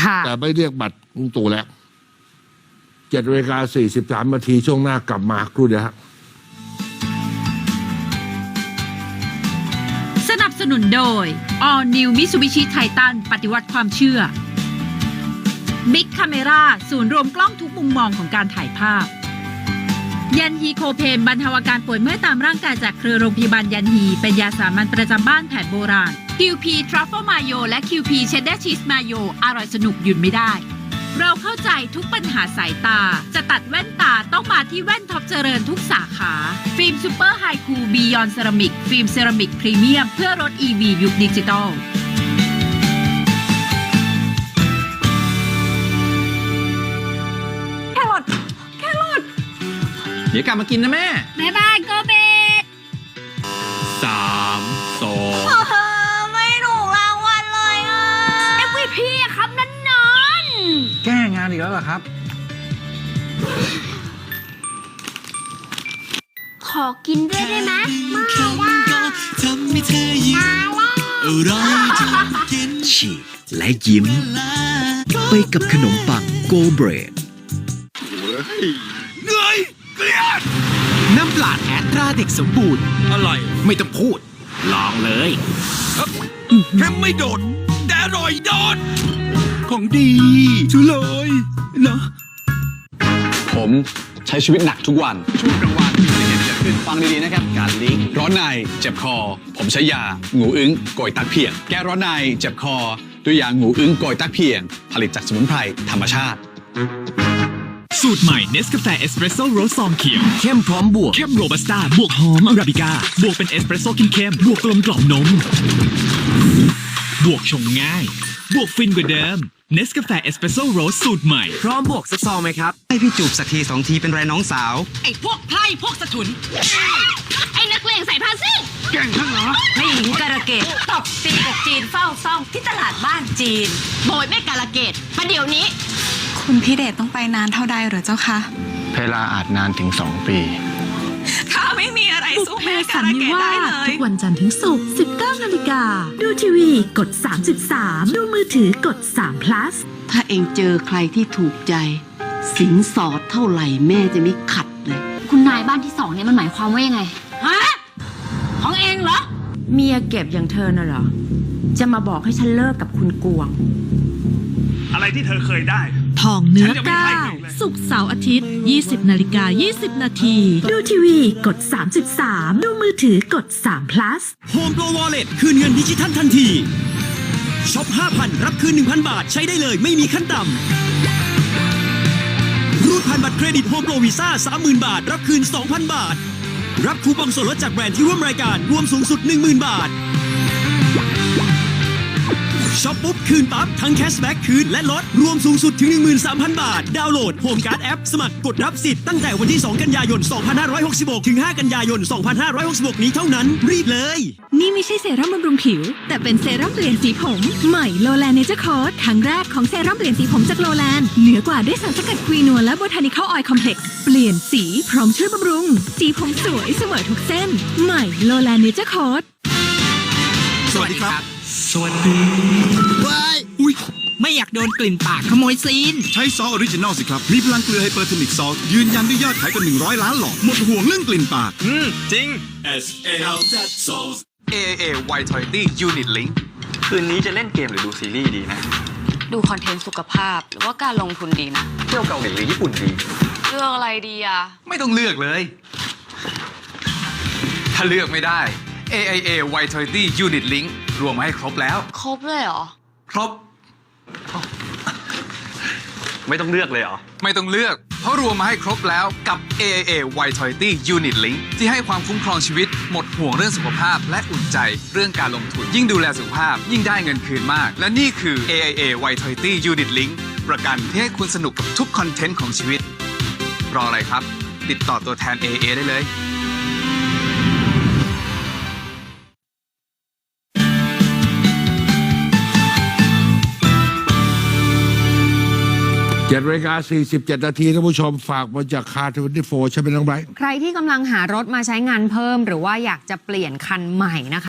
ค่ะแต่ไม่เรียกบัตรลุงตู่แล้วเจ็ดนาฬิกาสี่สิบสามนาทีช่วงหน้ากลับมาครู่เดียวฮะสนับสนุนโดย All New Mitsubishi Titan ปฏิวัติความเชื่อ Big Camera ศูนย์รวมกล้องทุกมุมมองของการถ่ายภาพ ยันฮีโคเพนบรรเทาอาการป่วยเมื่อยตามร่างกายจากเครือโรงพยาบาลยันฮี เป็นยาสามัญประจำบ้านแผนโบราณ QP Truffle Mayo และ QP Cheddar Cheese Mayo อร่อยสนุกหยุดไม่ได้ เราเข้าใจทุกปัญหาสายตา จะตัดแว่นตาต้องมาที่แว่นท็อปเจริญทุกสาขา ฟิล์มซูเปอร์ไฮคูบียอนเซรามิกฟิล์มเซรามิกพรีเมียมเพื่อรถ EV ยุคดิจิตอลเดี๋ยวกลับมากินนะแม่ แม่บ้าน แล้วเหรอครับ ขอกินด้วยได้ไหมไม่ได้ทำให้เธอยิ้มอร่อยจนกินฉีกและยิ้ม ไปกับขนมปังโกเบรดเหนื่อยเกลียดน้ำปลาแท้ตราเด็กสมบูรณ์อร่อย ไม่ต้องพูด ลองเลยแค่ไม่โดดแต่อร่อยโดด ของดีสุดเลยเนาะผมใช้ชีวิตหนักทุกวันช่วงกลางวันมีอุบัติเหตุเกิดขึ้นฟังดีๆนะครับการลิงร้อนในเจ็บคอ ผมใช้ยางูอึ้งโกยตักเพียง แก้ร้อนในเจ็บคอ ด้วยยางูอึ้งโกยตักเพียง ผลิตจากสมุนไพรธรรมชาติ สูตรใหม่เนสกาแฟเอสเปรสโซ่โรสซองเขียวเข้มพร้อมบวกเข้มโรบัสต้าบวกหอมอาราบิก้าบวกเป็นเอสเปรสโซ่เข้มๆบวกกลมกล่อมนมบวกชงง่าย บวกฟินกว่าเดิมเนสกาแฟเอสเปรสโซ่โรสสูตรใหม่ พร้อมบวกสักซองไหมครับ ให้พี่จูบสักทีสองทีเป็นไรน้องสาว ไอ้พวกไพร่พวกสถุน ไอ้นักเลงใส่ผ้าซิ่งไม่หญิงการะเกดตบตีกับจีนเฝ้าซ่องที่ตลาดบ้านจีน โบยแม่กาลเกตประเดี๋ยวนี้ คุณพี่เดชต้องไปนานเท่าใดเหรอเจ้าคะ เวลาอาจนานถึง2ปี สู้แม่สักานระนิเกดวาได้สเลยทุกวันจันทร์ถึงศุกร์19นาฬิกา ดูทีวีกด 33 ดูมือถือกด3 plus ถ้าเองเจอใครที่ถูกใจ สินสอดเท่าไหร่แม่จะไม่ขัดเลย คุณนายบ้านที่สองเนี่ยมันหมายความว่ายังไง ฮะ ของเองเหรอ เมียเก็บอย่างเธอน่ะเหรอ จะมาบอกให้ฉันเลิกกับคุณกวง อะไรที่เธอเคยได้ ทองเนื้อฉันยังไม่ให้ก้าวมึงเลยสุกร์เสาร์อาทิตย์ 20นาฬิกา20 นาที ดูทีวีกด 33 ดูมือถือกด3 plus Home Pro Wallet คืนเงินดิจิทัลทันทีช็อป 5,000 รับคืน 1,000 บาทใช้ได้เลยไม่มีขั้นต่ำรูดผ่านบัตรเครดิต Home Pro Visa 30,000 บาท รับคืน 2,000 บาท รับคูปองส่วนลดจากแบรนด์ที่ร่วมรายการรวมสูงสุด 10,000 บาท ช็อปปุ๊บ คืนปั๊บ ทั้งแคชแบ็กคืนและลด รวมสูงสุดถึง 13,000 บาท ดาวน์โหลดโฮมการ์ดแอป สมัครกดรับสิทธิ์ตั้งแต่วันที่ 2 กันยายน 2566 ถึง 5 กันยายน 2566 นี้เท่านั้น รีบเลย นี่ไม่ใช่เซรั่มบำรุงผิว แต่เป็นเซรั่มเปลี่ยนสีผม ใหม่โลแลนเนเจอร์คอร์สครั้งแรกของเซรั่มเปลี่ยนสีผมจากโลแลนเหนือกว่าด้วยสารสกัดควีนัวและโบทานิคอลออยล์คอมเพล็กซ์เปลี่ยนสีพร้อมช่วยบำรุง สีผมสวยเสมอทุกเส้น ใหม่โลแลนเนเจอร์คอร์ส สวัสดีครับ สวัสดีว้ายอุ้ยไม่อยากโดนกลิ่นปากขโมยซีน ใช้ซอสออริจินอลสิครับ มีพลังเกลือไฮเปอร์โทนิกซอสยืนยันด้วยยอดขายกว่า100 ล้านหลอดหมดห่วงเรื่องกลิ่นปาก อืม จริง S A L Z sauce AAA Vitality Unit Link คืนนี้จะเล่นเกมหรือดูซีรีส์ดีนะ ดูคอนเทนต์สุขภาพหรือว่าการลงทุนดีนะ เที่ยวเกาหลีหรือญี่ปุ่นดี เลือกอะไรดีอะไม่ต้องเลือกเลย ถ้าเลือกไม่ได้ AIA Vitality Unit Link รวมมาให้ครบแล้ว ครบเลยเหรอ ครบ ไม่ต้องเลือกเลยเหรอ ไม่ต้องเลือก เพราะรวมมาให้ครบแล้วกับ AIA Vitality Unit Link ที่ให้ความคุ้มครองชีวิต หมดห่วงเรื่องสุขภาพ และอุ่นใจเรื่องการลงทุน ยิ่งดูแลสุขภาพ ยิ่งได้เงินคืนมาก และนี่คือ AIA Vitality Unit Link ประกันที่ให้คุณสนุกกับทุกคอนเทนต์ของชีวิต รออะไรครับ ติดต่อตัวแทน AIA ได้เลย เจ็ดนาฬิกาสี่สิบเจ็ดนาทีท่านผู้ชมฝากมาจากคาร์ทเวนตี้โฟใช่ไหมน้องไบรท์ ใครที่กำลังหารถมาใช้งานเพิ่ม หรือว่าอยากจะเปลี่ยนคันใหม่นะคะ